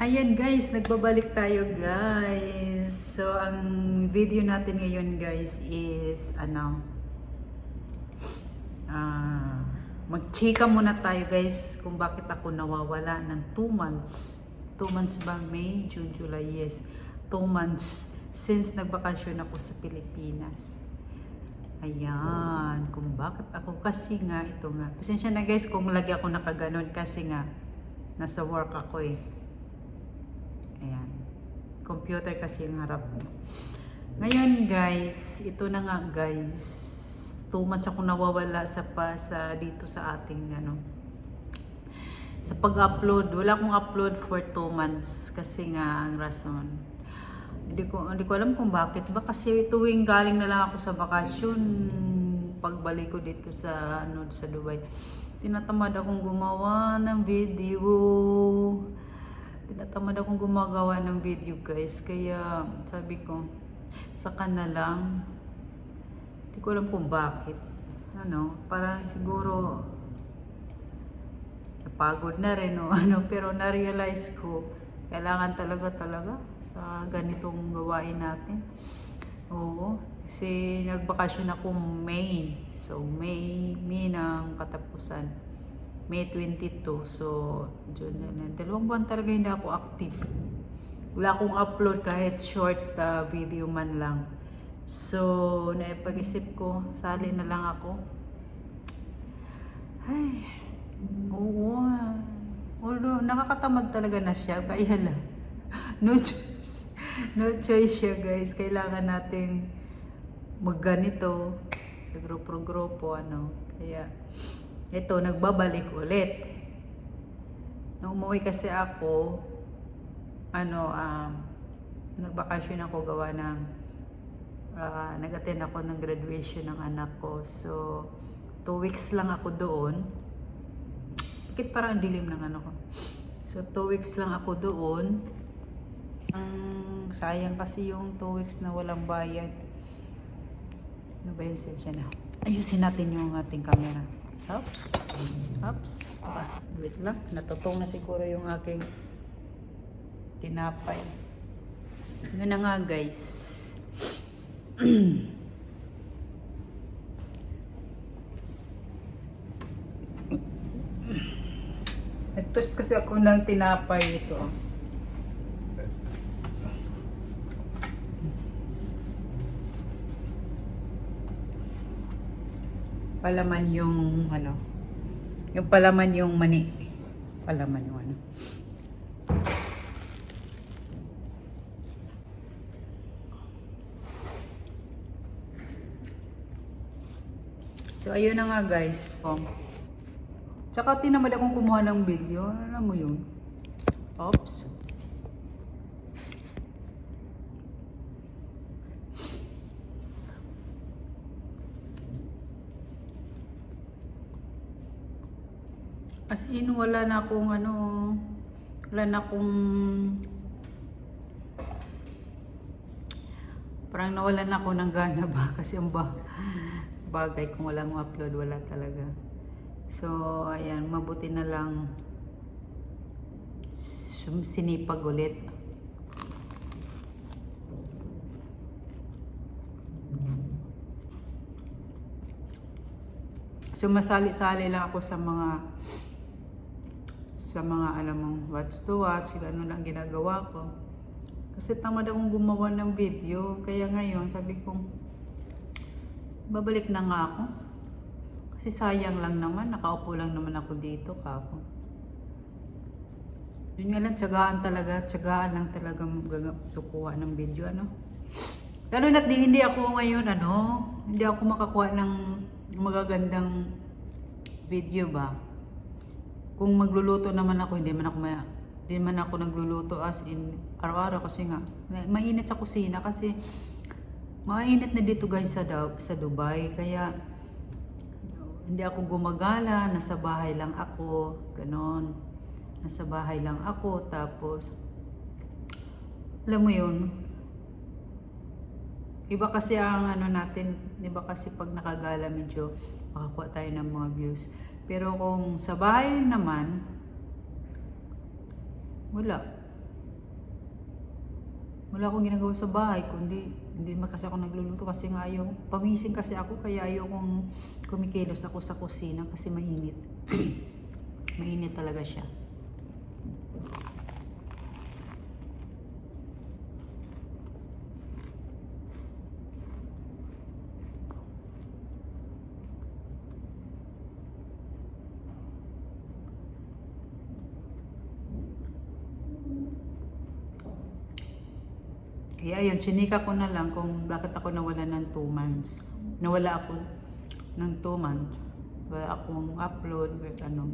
Ayan guys, nagbabalik tayo guys. So ang video natin ngayon guys is ano ah mag-chika muna tayo guys kung bakit ako nawawala ng 2 months. 2 months ba? May, June, July, yes. 2 months since nagbakasyon ako sa Pilipinas. Ayan, kung bakit ako kasi nga ito nga. Pasensya na guys kung lagi ako nakaganon kasi nga nasa work ako eh. Computer kasi yung harap mo. Ngayon guys, ito na nga guys. Two months ako nawawala sa pa sa dito sa ating ano sa pag-upload. Wala akong upload for two months kasi nga ang rason. Hindi ko hindi ko alam kung bakit ba kasi tuwing galing na lang ako sa bakasyon pagbalik ko dito sa ano sa Dubai. Tinatamad akong gumawa ng video tinatamad akong gumagawa ng video guys. Kaya sabi ko saka na lang. Hindi ko alam kung bakit. Ano parang siguro napagod na rin o ano. Pero na-realize ko kailangan talaga talaga sa ganitong gawain natin. Oo kasi nagbakasyon ako May. So May May ng katapusan May 22. So, June na. Dalawang buwan talaga hindi ako active. Wala akong upload kahit short uh, video man lang. So, naipag-isip ko, sali na lang ako. Ay, oo. Although, nakakatamad talaga na siya. Kaya lang, no choice. No choice siya, guys. Kailangan natin magganito sa grupo-grupo, ano. Kaya, ito, nagbabalik ulit. Nung umuwi kasi ako, ano, um, nagbakasyon ako gawa ng, uh, nag-attend ako ng graduation ng anak ko. So, two weeks lang ako doon. Bakit parang ang dilim ng ano ko? So, two weeks lang ako doon. Ang sayang kasi yung two weeks na walang bayad. Ano ba sensya na? Ayusin natin yung ating camera. Oops. Oops. Ah, wait lang. Natutong na siguro yung aking tinapay. Yun na nga guys. Nag-toast kasi ako ng tinapay ito. Palaman yung ano yung palaman yung mani palaman yung ano. So ayun na nga guys. Oh. tsaka tinamad akong kumuha ng video. Alam mo yun? Oops As in, wala na akong ano, wala na akong parang nawalan na ako ng gana ba? Kasi ang ba, bagay kung walang upload wala talaga. So ayan mabuti na lang sinipag ulit. Sumasali-sali lang ako sa mga sa mga alam mong watch to watch, ano lang ginagawa ko. Kasi tamad akong gumawa ng video, kaya ngayon sabi ko, babalik na nga ako. Kasi sayang lang naman, nakaupo lang naman ako dito kako. Yun nga lang, tiyagaan talaga, tiyagaan lang talaga magkukuha ng video, ano. Lalo na't di, hindi ako ngayon, ano, hindi ako makakuha ng magagandang video ba kung magluluto naman ako, hindi man ako may, hindi man ako nagluluto as in araw-araw kasi nga mainit sa kusina kasi Mainit na dito guys sa, sa Dubai. Kaya hindi ako gumagala. Nasa bahay lang ako. Ganon. Nasa bahay lang ako. Tapos, alam mo yun, iba kasi ang ano natin, iba kasi pag nakagala medyo makakuha tayo ng mga views. Pero kung sa bahay naman, wala. Wala akong ginagawa sa bahay, kundi hindi kasi ako nagluluto kasi nga ayaw, pamising kasi ako kaya ayaw kong kumikilos ako sa kusina kasi mainit. mainit talaga siya. Kaya ayun, chinika ko na lang kung bakit ako nawala ng 2 months. Nawala ako ng 2 months. Wala akong upload, kahit ano.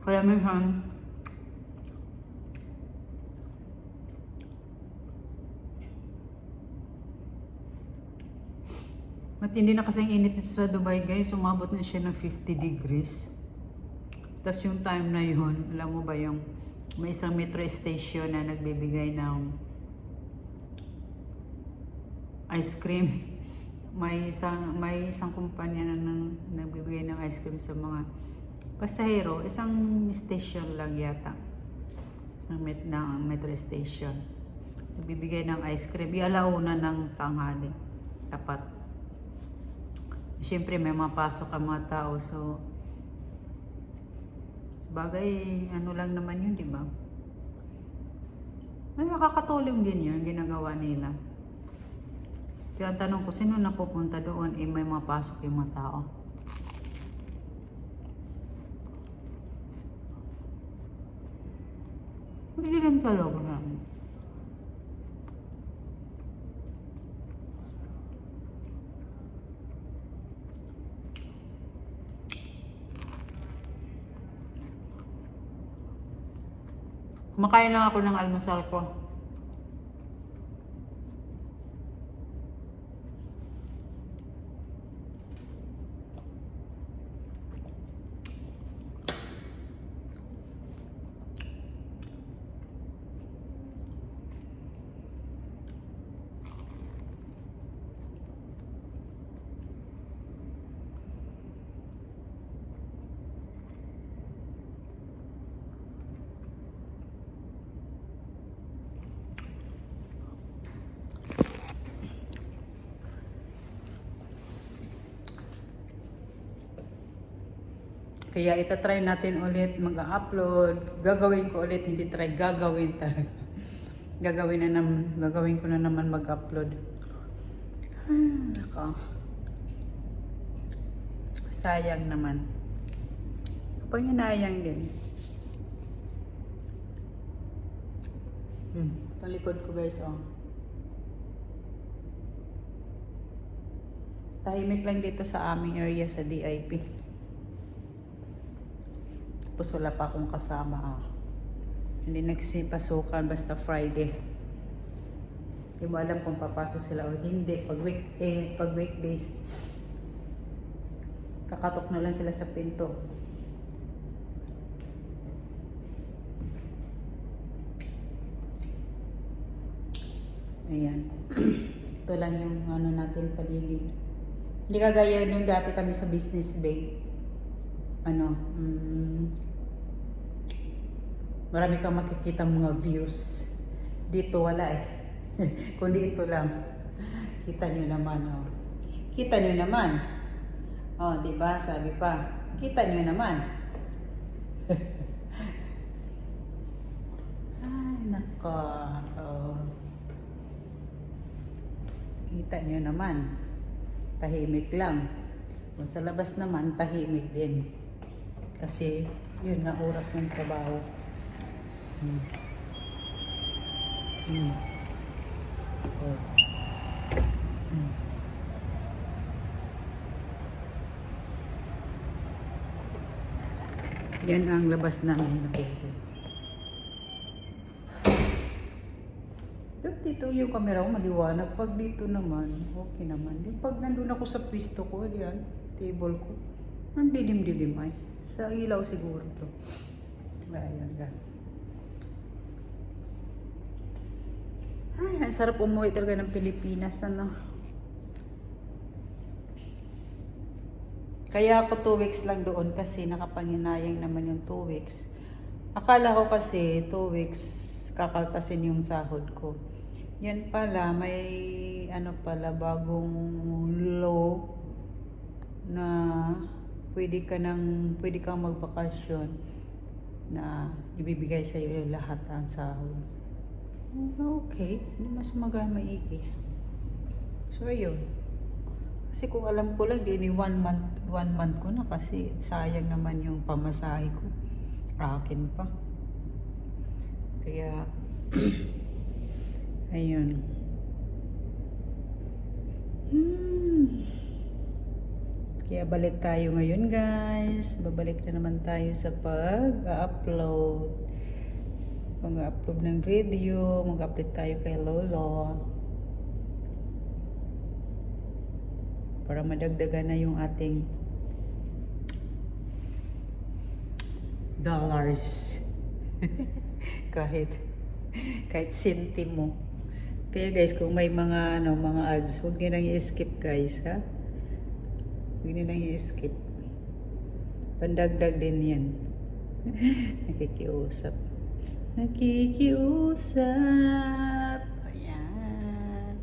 Kaya minsan, Matindi na kasi ang init nito sa Dubai guys. Umabot na siya ng 50 degrees. Tapos yung time na yun, alam mo ba yung may isang metro station na nagbibigay ng ice cream. May isang may isang kumpanya na nang, nagbibigay ng ice cream sa mga pasahero. Isang station lang yata. Ang met ng metro station. Nagbibigay ng ice cream. Ialauna ng tanghali. Tapat. Siyempre may mapasok ang mga tao so bagay ano lang naman yun, di ba? Ay, nakakatulong din yun, ginagawa nila. Kaya ang tanong ko, sino napupunta doon? Eh, may mapasok yung mga tao. Hindi rin talaga namin. Kumakain lang ako ng almusal ko. Kaya itatry natin ulit mag-upload. Gagawin ko ulit, hindi try, gagawin talaga. Gagawin na naman, gagawin ko na naman mag-upload. Ah, nako. Sayang naman. Panginayang din. Hmm, palikod ko guys, oh. Tahimik lang dito sa aming area sa DIP. Tapos wala pa akong kasama. Ah. Hindi nagsipasukan basta Friday. Hindi mo alam kung papasok sila o hindi. Pag, week, eh, pag weekdays, kakatok na lang sila sa pinto. Ayan. Ito lang yung ano natin paligid. Hindi kagaya nung dati kami sa Business Bay. Ano, mm, marami kang makikita mga views. Dito wala eh. Kundi ito lang. Kita nyo naman, oh. Kita nyo naman. Oh, di ba? Sabi pa, kita nyo naman. Ay, nako. Oh. Kita nyo naman. Tahimik lang. Kung sa labas naman, tahimik din. Kasi, yun nga oras ng trabaho. Hmm. Yan ang labas namin na. Pero dito yung camera ko maliwanag. Pag dito naman, okay naman. Yung pag nandun ako sa pisto ko, yan, table ko, ang dilim-dilim ay. Sa ilaw siguro to. Ayan, yan. Ay, ang sarap umuwi talaga ng Pilipinas, ano. Kaya ako two weeks lang doon kasi nakapanginayang naman yung two weeks. Akala ko kasi two weeks kakaltasin yung sahod ko. Yan pala, may ano pala, bagong law na pwede ka nang, pwede kang magbakasyon na ibibigay sa iyo lahat ang sahod. Okay, hindi mas maga maigi. So, ayun. Kasi kung alam ko lang, di ni one month, one month ko na kasi sayang naman yung pamasahe ko. Akin pa. Kaya, ayun. Hmm. Kaya balik tayo ngayon guys. Babalik na naman tayo sa pag-upload. Mag-upload ng video. Mag-upload tayo kay Lolo. para madagdagan na yung ating dollars. Kahit kahit sentimo kaya guys kung may mga ano mga ads huwag niyo nang i-skip guys ha? Huwag niyo nang i-skip. Pandagdag din yan. Nakikiusap nakikiusap ayan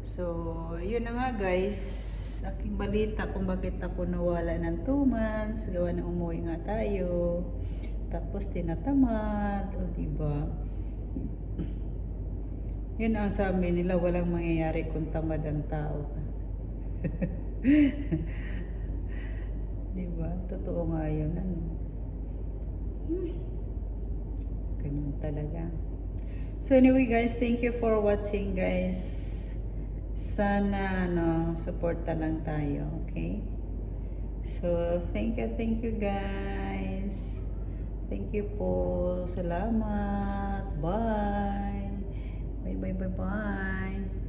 So, yun na nga guys. Aking balita kung bakit ako nawala ng 2 months. Gawa na umuwi nga tayo. Tapos tinatamad. O diba? Yun ang sabi nila, walang mangyayari kung tamad ang tao diba? Totoo nga yun. Ano? Hmm. Ganun talaga. So anyway guys, thank you for watching guys. Sana ano, suporta lang tayo, okay? So thank you, thank you guys. Thank you po. Salamat. Bye. Bye bye bye bye.